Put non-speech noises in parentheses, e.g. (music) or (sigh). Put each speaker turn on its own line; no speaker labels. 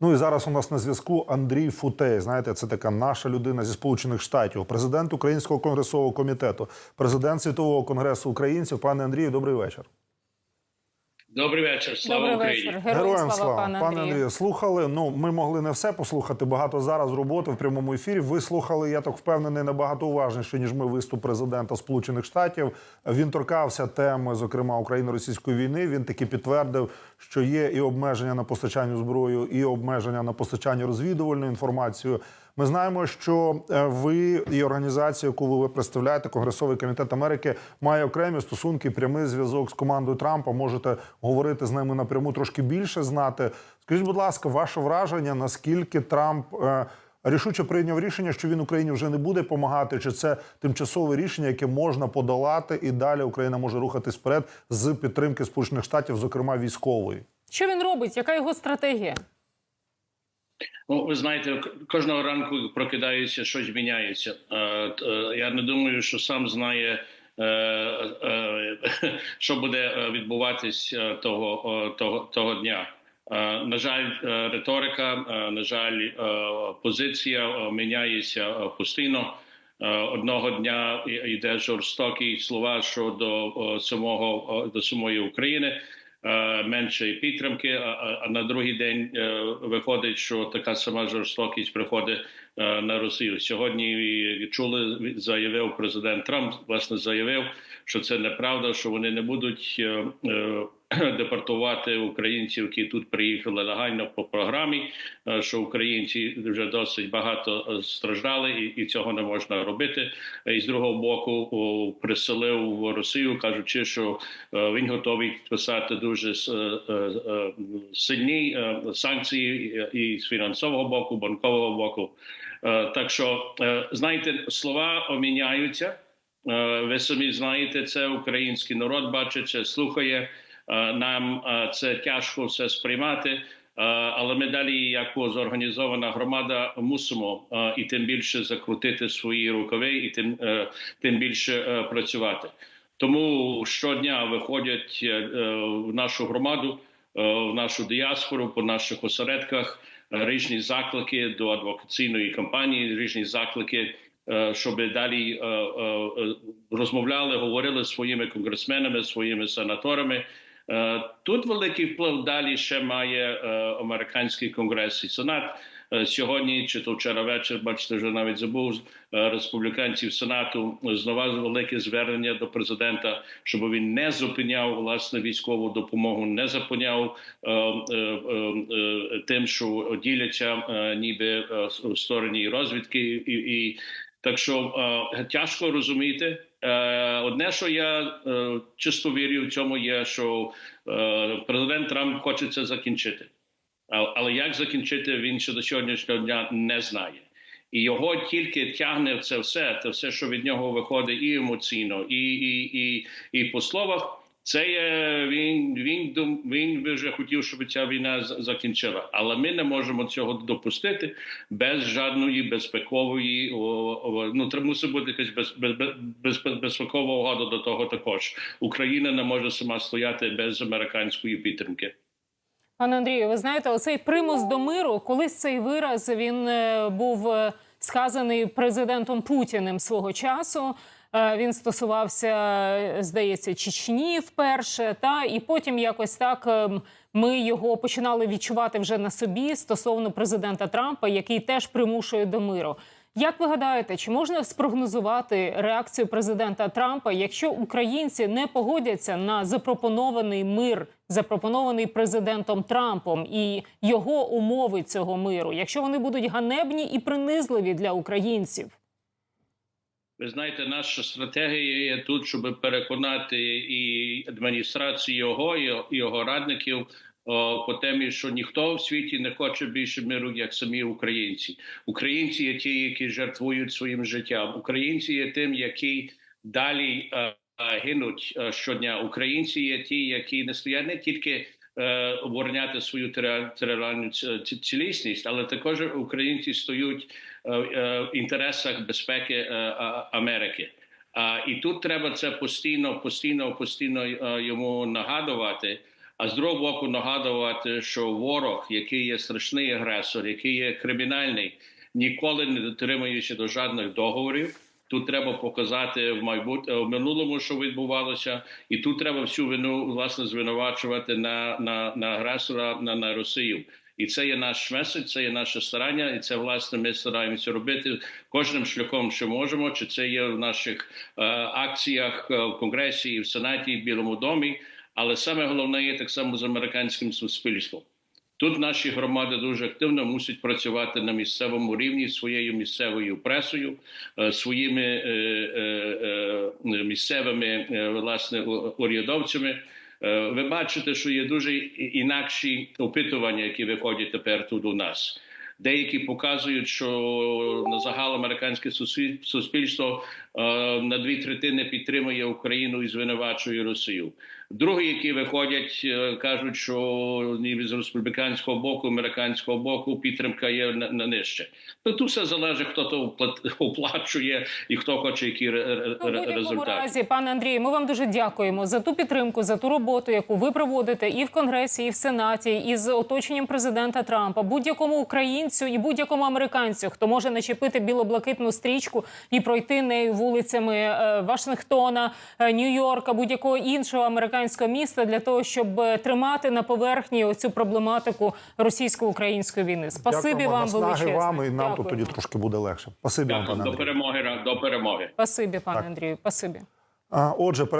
Ну і зараз у нас на зв'язку Андрій Футей. Знаєте, це така наша людина зі Сполучених Штатів, президент Українського конгресового комітету, президент Світового конгресу українців. Пане Андрію, добрий вечір.
Добрий вечір, слава
Добрий
Україні.
вечір. Героям, слава, пане Андрію.
Андрію. Слухали. Ну, ми могли не все послухати. Багато зараз роботи в прямому ефірі. Ви слухали, я так впевнений, набагато уважніше, ніж ми виступ президента Сполучених Штатів. Він торкався теми, зокрема україно-російської війни. Він таки підтвердив, що є і обмеження на постачання зброю, і обмеження на постачання розвідувальної інформації. Ми знаємо, що е, ви і організація, яку ви представляєте, Конгресовий комітет Америки, має окремі стосунки, прямий зв'язок з командою Трампа. Можете говорити з ними напряму трошки більше знати. Скажіть, будь ласка, ваше враження, наскільки Трамп е, рішуче прийняв рішення, що він Україні вже не буде допомагати, чи це тимчасове рішення, яке можна подолати, і далі Україна може рухатись вперед з підтримки Сполучених Штатів, зокрема військової?
Що він робить? Яка його стратегія?
Ну, ви знаєте, кожного ранку прокидаються, щось міняється. Е, Я не думаю, що сам знає, е, е, (laughs) що буде відбуватись того, того, того дня. На жаль, риторика, на жаль, позиція міняється постійно. Одного дня йде жорстокі слова щодо самого до самої України. Е, Менше підтримки, а- а на другий день е, виходить, що така сама жорстокість приходить е, на Росію. Сьогодні чули, заявив президент Трамп. Власне заявив, що це неправда, що вони не будуть (clears throat) депортувати українців, які тут приїхали легально по програмі. е, Що українці вже досить багато е, страждали, і, і цього не можна робити. І з другого боку приселив в Росію, кажучи, що е, він готовий підписати дуже сильні санкції і- з фінансового боку, банкового боку. Так що знаєте, слова оміняються. Е, Ви самі знаєте це. Український народ бачить це, слухає. Е, Нам е, це тяжко все сприймати. Е, Але ми далі, як зорганізована громада, мусимо і тим більше закрутити свої рукави, і тим, тим більше працювати. Тому щодня виходять в нашу громаду, в нашу діаспору по наших осередках різні заклики до адвокаційної кампанії, різні заклики, щоб далі розмовляли, говорили зі своїми конгресменами, своїми сенаторами. Е, Тут великий вплив далі ще має е, американський конгрес і сенат. Е, Сьогодні чи то вчора вечір, бачите, вже навіть забув республіканців сенату знову велике звернення до президента, щоб він не зупиняв власне військову допомогу, не зупиняв е, е, е, тим, що діляться е, ніби в стороні розвідки, і, і так що е, тяжко розуміти. Е, одне, що я е, чисто вірю в цьому, є, що е, президент Трамп хоче це закінчити. Але як закінчити, він ще до сьогоднішнього дня не знає. І його тільки тягне це все, це все, що від нього виходить, і емоційно, і, і, і, і по словах. Це є він, він, він вже хотів, щоб ця війна закінчила. Але ми не можемо цього допустити без жодної безпекової ну треба мусить бути якась без, без, без, без, безпекова угода до того. Також Україна не може сама стояти без американської підтримки.
Пане Андрію, ви знаєте, оцей примус до миру, колись цей вираз він е, був е, сказаний президентом Путіним свого часу. Е, Він стосувався, е, здається, Чечні вперше, та і потім якось так е, ми його починали відчувати вже на собі стосовно президента Трампа, який теж примушує до миру. Як ви гадаєте, чи можна спрогнозувати реакцію президента Трампа, якщо українці не погодяться на запропонований мир, запропонований президентом Трампом і його умови цього миру, якщо вони будуть ганебні і принизливі для українців?
Ви знаєте, наша стратегія є тут, щоб переконати і адміністрацію його, і його радників о, по темі, що ніхто в світі не хоче більше миру, як самі українці. Українці є ті, які жертвують своїм життям. Українці є тим, які далі е, е, гинуть е, щодня. Українці є ті, які не стоять не тільки. Е, Обороняти свою тери- територіальну цілісність, але також українці стоять е, е, в інтересах безпеки Америки. А і тут треба це постійно, постійно, постійно йому нагадувати. А з другого боку, нагадувати, що ворог, який є страшний агресор, який є кримінальний, ніколи не дотримуючи до жодних договорів. Тут треба показати в майбут... в минулому, що відбувалося, і тут треба всю вину власне звинувачувати на, на, на агресора на, на Росію. І це є наш меседж, це є наше старання, і це власне ми стараємося робити кожним шляхом, що можемо. Чи це є в наших е, акціях е, в конгресі, і в сенаті, і в Білому домі. Але саме головне є так само з американським суспільством. Тут наші громади дуже активно мусять працювати на місцевому рівні своєю місцевою пресою, е, своїми е, е, місцевими власне урядовцями. Ви бачите, що є дуже інакші опитування, які виходять тепер тут у нас. Деякі показують, що на загал американське суспіль- суспільство на дві третини підтримує Україну і звинувачує Росію. Другі, які виходять, е, кажуть, що ні з республіканського боку, американського боку підтримка є на, на нижче. То тут все залежить, хто то (laughs) оплачує і хто хоче які
Ну,
результати.
разі, пане Андрію, ми вам дуже дякуємо за ту підтримку, за ту роботу, яку ви проводите і в Конгресі, і в Сенаті, і з оточенням президента Трампа. Будь-якому українцю і будь-якому американцю, хто може начепити біло-блакитну стрічку і пройти нею вулицями е, Вашингтона, е, Нью-Йорка, будь-якого іншого американського міста для того, щоб е, тримати на поверхні оцю проблематику російсько-української війни. Спасибі
Дякую,
вам величезне.
вам, і нам тут тоді трошки буде легше. Спасибі вам,
Дякую.
пане
До перемоги. До перемоги.
Спасибі, пане Андрію. Спасибі.
А, Отже,